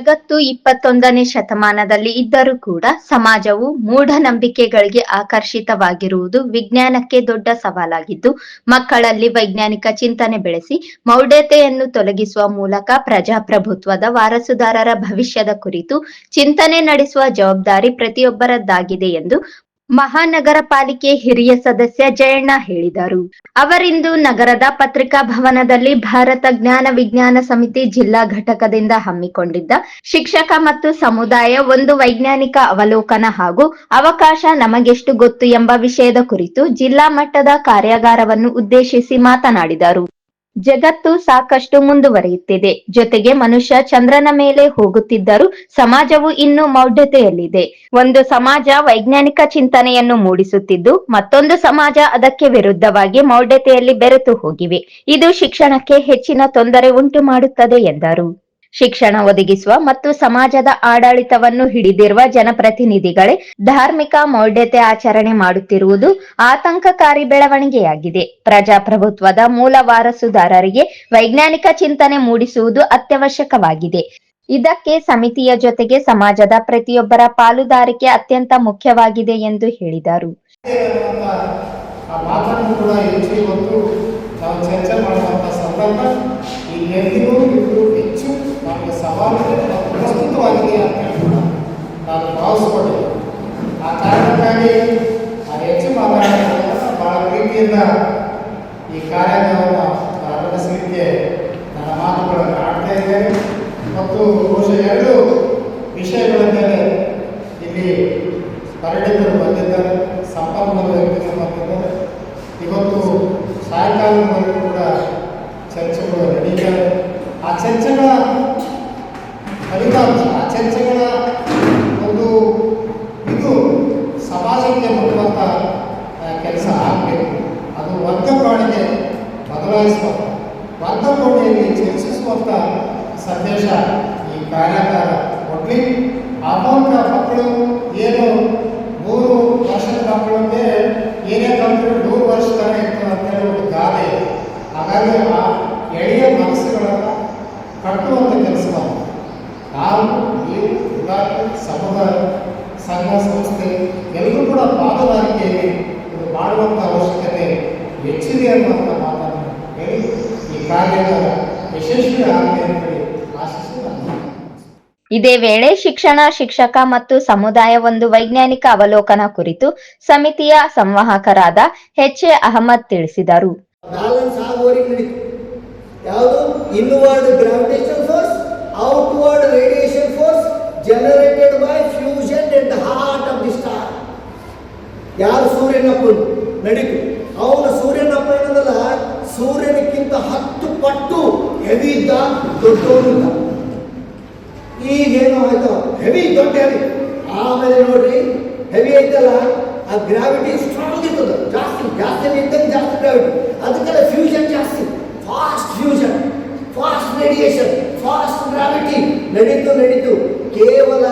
ಜಗತ್ತು ಇಪ್ಪತ್ತೊಂದನೇ ಶತಮಾನದಲ್ಲಿ ಇದ್ದರೂ ಕೂಡ ಸಮಾಜವು ಮೂಢನಂಬಿಕೆಗಳಿಗೆ ಆಕರ್ಷಿತವಾಗಿರುವುದು ವಿಜ್ಞಾನಕ್ಕೆ ದೊಡ್ಡ ಸವಾಲಾಗಿದ್ದು, ಮಕ್ಕಳಲ್ಲಿ ವೈಜ್ಞಾನಿಕ ಚಿಂತನೆ ಬೆಳೆಸಿ ಮೌಢ್ಯತೆಯನ್ನು ತೊಲಗಿಸುವ ಮೂಲಕ ಪ್ರಜಾಪ್ರಭುತ್ವದ ವಾರಸುದಾರರ ಭವಿಷ್ಯದ ಕುರಿತು ಚಿಂತನೆ ನಡೆಸುವ ಜವಾಬ್ದಾರಿ ಪ್ರತಿಯೊಬ್ಬರದ್ದಾಗಿದೆ ಎಂದು ಮಹಾನಗರ ಪಾಲಿಕೆ ಹಿರಿಯ ಸದಸ್ಯ ಜಯಣ್ಣ ಹೇಳಿದರು. ಅವರಿಂದು ನಗರದ ಪತ್ರಿಕಾ ಭವನದಲ್ಲಿ ಭಾರತ ಜ್ಞಾನ ವಿಜ್ಞಾನ ಸಮಿತಿ ಜಿಲ್ಲಾ ಘಟಕದಿಂದ ಹಮ್ಮಿಕೊಂಡಿದ್ದ ಶಿಕ್ಷಕ ಮತ್ತು ಸಮುದಾಯ ಒಂದು ವೈಜ್ಞಾನಿಕ ಅವಲೋಕನ ಹಾಗೂ ಅವಕಾಶ ನಮಗೆಷ್ಟು ಗೊತ್ತು ಎಂಬ ವಿಷಯದ ಕುರಿತು ಜಿಲ್ಲಾ ಮಟ್ಟದ ಕಾರ್ಯಾಗಾರವನ್ನು ಉದ್ದೇಶಿಸಿ ಮಾತನಾಡಿದರು. ಜಗತ್ತು ಸಾಕಷ್ಟು ಮುಂದುವರಿಯುತ್ತಿದೆ. ಜೊತೆಗೆ ಮನುಷ್ಯ ಚಂದ್ರನ ಮೇಲೆ ಹೋಗುತ್ತಿದ್ದರೂ ಸಮಾಜವು ಇನ್ನೂ ಮೌಢ್ಯತೆಯಲ್ಲಿದೆ. ಒಂದು ಸಮಾಜ ವೈಜ್ಞಾನಿಕ ಚಿಂತನೆಯನ್ನು ಮೂಡಿಸುತ್ತಿದ್ದು, ಮತ್ತೊಂದು ಸಮಾಜ ಅದಕ್ಕೆ ವಿರುದ್ಧವಾಗಿ ಮೌಢ್ಯತೆಯಲ್ಲಿ ಬೆರೆತು ಹೋಗಿವೆ. ಇದು ಶಿಕ್ಷಣಕ್ಕೆ ಹೆಚ್ಚಿನ ತೊಂದರೆ ಉಂಟು ಮಾಡುತ್ತದೆ ಎಂದರು. ಶಿಕ್ಷಣ ಒದಗಿಸುವ ಮತ್ತು ಸಮಾಜದ ಆಡಳಿತವನ್ನು ಹಿಡಿದಿರುವ ಜನಪ್ರತಿನಿಧಿಗಳೇ ಧಾರ್ಮಿಕ ಮೌಢ್ಯತೆ ಆಚರಣೆ ಮಾಡುತ್ತಿರುವುದು ಆತಂಕಕಾರಿ ಬೆಳವಣಿಗೆಯಾಗಿದೆ. ಪ್ರಜಾಪ್ರಭುತ್ವದ ಮೂಲ ವಾರಸುದಾರರಿಗೆ ವೈಜ್ಞಾನಿಕ ಚಿಂತನೆ ಮೂಡಿಸುವುದು ಅತ್ಯವಶ್ಯಕವಾಗಿದೆ. ಇದಕ್ಕೆ ಸಮಿತಿಯ ಜೊತೆಗೆ ಸಮಾಜದ ಪ್ರತಿಯೊಬ್ಬರ ಪಾಲುದಾರಿಕೆ ಅತ್ಯಂತ ಮುಖ್ಯವಾಗಿದೆ ಎಂದು ಹೇಳಿದರು. ಚರ್ಚೆ ಸಂದರ್ಭ ಸಾಯಂಕಾಲದವರೆಗೂ ಕೂಡ ಚರ್ಚೆಗಳು ನಡೀತಾರೆ ಆ ಚರ್ಚೆಗಳ ಫಲಿತಾಂಶ ಆ ಚರ್ಚೆಗಳ ಒಂದು ಸಮುದಾಯ ಸಂಘ ಸಂಸ್ಥೆ ಎಲ್ಲರೂ ಕೂಡ ಪಾಲುದಾರಿಕೆಯಲ್ಲಿ ಇದು ಮಾಡುವಂಥ ಅವಶ್ಯಕತೆ ಹೆಚ್ಚಿದೆ ಅನ್ನುವಂಥ ಮಾತನ್ನು ಹೇಳಿ ಈ ಕಾರ್ಯದ ಯಶಸ್ವಿ ಆಗಲಿ ಅಂತೇಳಿ ಆಶಿಸಿ ಇದೇ ವೇಳೆ ಶಿಕ್ಷಣ ಶಿಕ್ಷಕ ಮತ್ತು ಸಮುದಾಯ ಒಂದು ವೈಜ್ಞಾನಿಕ ಅವಲೋಕನ ಕುರಿತು ಸಮಿತಿಯ ಸಂವಾಹಕರಾದ ಎಚ್ ಎ ಅಹಮದ್ ತಿಳಿಸಿದರು. ಬ್ಯಾಲೆನ್ಸ್ ಆಗುವವರೆಗೆ ನಡೀತು. ಯಾವುದು inward gravitation force outward radiation generated by fusion the the heart of the star ಯಾರು ಸೂರ್ಯನಪ್ಪನು ನಡೀತು. ಅವನು ಸೂರ್ಯನಪ್ಪ ಏನದಲ್ಲ ಸೂರ್ಯನಕ್ಕಿಂತ ಹತ್ತು ಪಟ್ಟು ಹೆವಿ ಇದ್ದ ದೊಡ್ಡವನಿದ್ದ ಈಗೇನು ಆಯ್ತು? ಹೆವಿ ದೊಡ್ಡ ಹೆವಿ ಆಮೇಲೆ ನೋಡ್ರಿ ಹೆವಿ ಐತಲ್ಲ, ಆ ಗ್ರಾವಿಟಿ ಸ್ಟ್ರಾಂಗ್ ಇರ್ತದೆ. ಜಾಸ್ತಿ ಜಾಸ್ತಿ ಇದ್ದಂಗೆ ಜಾಸ್ತಿ ಗ್ರಾವಿಟಿ ಅದಕ್ಕೆಲ್ಲ ಫ್ಯೂಷನ್ ಜಾಸ್ತಿ. Fast fusion fast radiation fast gravity ನಡೀತು ನಡೀತು ಕೇವಲ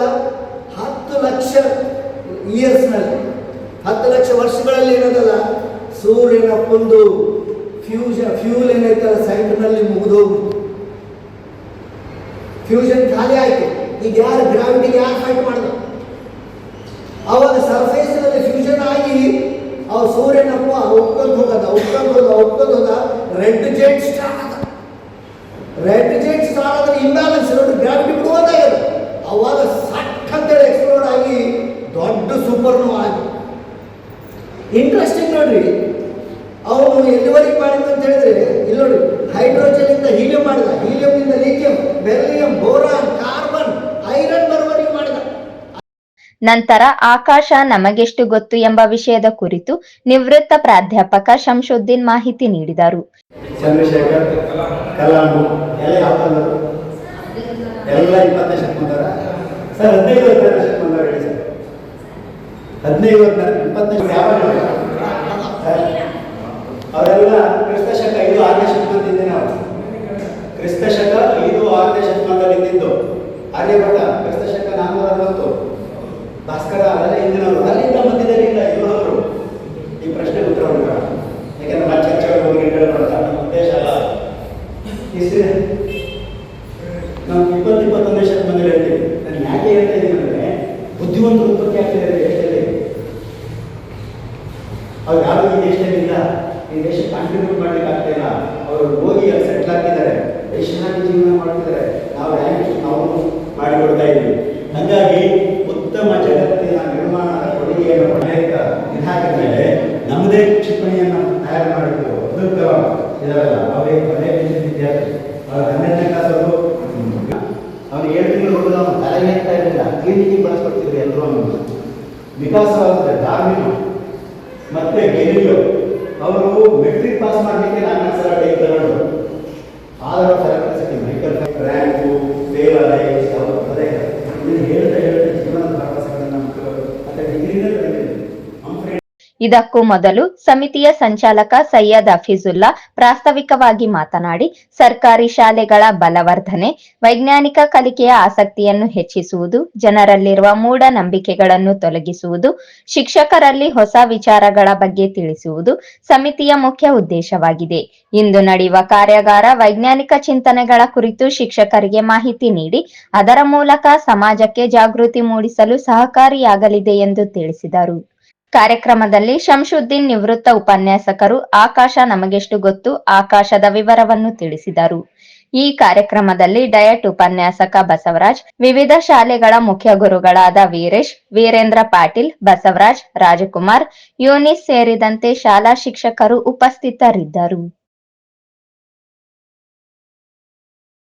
ಹತ್ತು ಲಕ್ಷ ಇಯರ್ಸ್ನಲ್ಲಿ ಹತ್ತು ಲಕ್ಷ ವರ್ಷಗಳಲ್ಲಿ ಏನದಲ್ಲ ಸೂರ್ಯನ ಒಂದು ಫ್ಯೂಷನ್ ಫ್ಯೂಲ್ ಏನೈತಲ್ಲ ಸೈಟ್ನಲ್ಲಿ ಮುಗಿದೋಗ್ಬಿಟ್ಟು ಫ್ಯೂಷನ್ ಖಾಲಿ ಆಯ್ತು. ಈಗ ಯಾರು ಗ್ರಾವಿಟಿ ಯಾರು ಫೈಟ್ ಮಾಡಿದ? ಅವಾಗ ಸರ್ಫೇಸ್ನಲ್ಲಿ ಫ್ಯೂಷನ್ ಆಗಿ ಅವ ಸೂರ್ಯನಪ್ಪ ಒಪ್ಕೊಂಡು ಹೋಗೋದ ಒಪ್ಕೊಂಡು ಹೋದ ಒಪ್ಕೊಂಡು ಹೋದ ರೆಡ್ ಜೆಟ್ ಸ್ಟಾರ್ಟ್ ಆದ ರೆಡ್ ಜೆಟ್ ಸ್ಟಾರ್ಟ್ ಆದ್ರೆ ಇಂಬ್ಯಾಲೆನ್ಸ್ ನೋಡಿ ಗ್ರಾವಿಟಿ ಬಿಡುವುದಾಗ್ಯದ ಅವಾಗ ಸಟ್ ಅಂತೇಳಿ ಎಕ್ಸ್ಪ್ಲೋಡ್ ಆಗಿ ದೊಡ್ಡ ಸೂಪರ್ ನೋವ್ ಆಗಿ ಇಂಟ್ರೆಸ್ಟಿಂಗ್ ನೋಡ್ರಿ ಅವನು ಎಲ್ಲಿವರೆಗೆ ಮಾಡಿದ ಅಂತ ಹೇಳಿದ್ರೆ ಇಲ್ಲಿ ನೋಡಿ ಹೈಡ್ರೋಜನ್ ಇಂದ ಹೀಲಿಯಂ ಮಾಡಿದ ಹೀಲಿಯಂ ಇಂದ lithium beryllium boron carbon iron ಮಾಡಿದ. ನಂತರ ಆಕಾಶ ನಮಗೆಷ್ಟು ಗೊತ್ತು ಎಂಬ ವಿಷಯದ ಕುರಿತು ನಿವೃತ್ತ ಪ್ರಾಧ್ಯಾಪಕ ಶಂಶುದ್ದೀನ್ ಮಾಹಿತಿ ನೀಡಿದರು. ಚಂದ್ರಶೇಖರ್ ಕಲಾಮು ಎಲ್ಲ ಯಾವ ಎಲ್ಲ ಇಪ್ಪತ್ತನೇ ಶತಮಾನದವರ. ಸರ್ ಹದಿನೈದು ಹದಿನಾರನೇ ಶತಮಾನದವ್ರು ಹೇಳಿ ಸರ್. ಹದಿನೈದು ಹದಿನಾರು ಇಪ್ಪತ್ತನೇ ಯಾವ ಅವರೆಲ್ಲ ಕ್ರಿಸ್ತ ಶಕ ಐದು ಆರನೇ ಶತಮಾನದಿಂದ ಅವರು ಕ್ರಿಸ್ತ ಶಕ ಇದು ಆರನೇ ಶತಮಾನದಲ್ಲಿ ಇದ್ದಿದ್ದು. ಆರ್ಯಭಟ ಕ್ರಿಸ್ತ ಶಕ ನಾನೂರ ಅರವತ್ತು ಭಾಸ್ಕರ ಅಲ್ಲೇ ಹಿಂದಿನವರು ಅಲ್ಲಿಂದ ಮಧ್ಯದಲ್ಲಿ ಇಲ್ಲ ಇವರವರು ಈ ಪ್ರಶ್ನೆ ಉತ್ತರವನ್ನು ಯಾಕೆಂದ್ರೆ ನಾನು ಚರ್ಚೆ ಹೋಗಿ ಹೇಳ್ಕೊಳ್ತಾ ನಮ್ಮ ಉದ್ದೇಶ ಅಲ್ಲ. ನಾವು ಇಪ್ಪತ್ತು ಇಪ್ಪತ್ತೊಂದನೇ ಶತಮಾನದಲ್ಲಿ ಹೇಳ್ತೀವಿ ನಾನು ಯಾಕೆ ಹೇಳ್ತಾ ಇದ್ದೀನಿ ಬುದ್ಧಿವಂತ ಉತ್ಪತ್ತಿ ದೇಶದಲ್ಲಿ. ಅವ್ರು ಯಾರು ಈ ದೇಶದಲ್ಲಿ ಈ ದೇಶ ಕಾಂಟ್ರಿಬ್ಯೂಟ್ ಮಾಡ್ಲಿಕ್ಕೆ ಆಗ್ತಾ ಇಲ್ಲ. ಅವರು ಹೋಗಿ ಅಲ್ಲಿ ಸೆಟ್ಲ್ ಆಗ್ತಿದ್ದಾರೆ. ಚೆನ್ನಾಗಿ ಜೀವನ ಮಾಡ್ತಿದ್ದಾರೆ. ನಾವು ಯಾಕೆ ನಾವು ಮಾಡಿಕೊಡ್ತಾ ಇದ್ದೀವಿ? ಹಾಗಾಗಿ ಉತ್ತಮ ಜಗತ್ತಿನ ನಿರ್ಮಾಣ ಕೊಡುಗೆಯನ್ನು ಅನೇಕ ಇದಾದ ಮೇಲೆ ನಮ್ಮದೇ ಕ್ಷಿಪಣಿಯನ್ನು ತಯಾರು ಮಾಡಿದ್ರು ಅದಕ್ಕೆ ಇದಾಗಲ್ಲ ಅವೇ ಕೊನೆ ವಿದ್ಯಾರ್ಥಿ. ಅವ್ರ ಹನ್ನೆರಡನೇ ಕ್ಲಾಸವರು ಅವ್ರಿಗೆ ಏಳು ತಿಂಗಳು ಹೊಡೆದು ಅವನು ತಲೆ ಹೇಳ್ತಾ ಇರಲಿಲ್ಲ ಈ ರೀತಿ ಬಳಸ್ಕೊಡ್ತಿದ್ರು ಎಲ್ಲರೂ ವಿಕಾಸವಾಗುತ್ತೆ ವಿಕಾಸವಾದ ಮತ್ತೆ ಗೆಲಿಯೋ ಅವರು ಮೆಟ್ರಿಕ್ ಪಾಸ್ ಮಾಡಲಿಕ್ಕೆ ನಾಲ್ಕು ಸರ ಟೈಮ್ ತಗೊಂಡು. ಇದಕ್ಕೂ ಮೊದಲು ಸಮಿತಿಯ ಸಂಚಾಲಕ ಸೈಯದ್ ಹಫೀಜುಲ್ಲಾ ಪ್ರಾಸ್ತಾವಿಕವಾಗಿ ಮಾತನಾಡಿ, ಸರ್ಕಾರಿ ಶಾಲೆಗಳ ಬಲವರ್ಧನೆ, ವೈಜ್ಞಾನಿಕ ಕಲಿಕೆಯ ಆಸಕ್ತಿಯನ್ನು ಹೆಚ್ಚಿಸುವುದು, ಜನರಲ್ಲಿರುವ ಮೂಢನಂಬಿಕೆಗಳನ್ನು ತೊಲಗಿಸುವುದು, ಶಿಕ್ಷಕರಲ್ಲಿ ಹೊಸ ವಿಚಾರಗಳ ಬಗ್ಗೆ ತಿಳಿಸುವುದು ಸಮಿತಿಯ ಮುಖ್ಯ ಉದ್ದೇಶವಾಗಿದೆ. ಇಂದು ನಡೆಯುವ ಕಾರ್ಯಾಗಾರ ವೈಜ್ಞಾನಿಕ ಚಿಂತನೆಗಳ ಕುರಿತು ಶಿಕ್ಷಕರಿಗೆ ಮಾಹಿತಿ ನೀಡಿ, ಅದರ ಮೂಲಕ ಸಮಾಜಕ್ಕೆ ಜಾಗೃತಿ ಮೂಡಿಸಲು ಸಹಕಾರಿಯಾಗಲಿದೆ ಎಂದು ತಿಳಿಸಿದರು. ಕಾರ್ಯಕ್ರಮದಲ್ಲಿ ಶಂಶುದ್ದೀನ್ ನಿವೃತ್ತ ಉಪನ್ಯಾಸಕರು ಆಕಾಶ ನಮಗೆಷ್ಟು ಗೊತ್ತು ಆಕಾಶದ ವಿವರವನ್ನು ತಿಳಿಸಿದರು. ಈ ಕಾರ್ಯಕ್ರಮದಲ್ಲಿ ಡಯಟ್ ಉಪನ್ಯಾಸಕ ಬಸವರಾಜ್, ವಿವಿಧ ಶಾಲೆಗಳ ಮುಖ್ಯ ಗುರುಗಳಾದ ವೀರೇಶ್, ವೀರೇಂದ್ರ ಪಾಟೀಲ್, ಬಸವರಾಜ್, ರಾಜಕುಮಾರ್, ಯೂನಿಸ್ ಸೇರಿದಂತೆ ಶಾಲಾ ಶಿಕ್ಷಕರು ಉಪಸ್ಥಿತರಿದ್ದರು.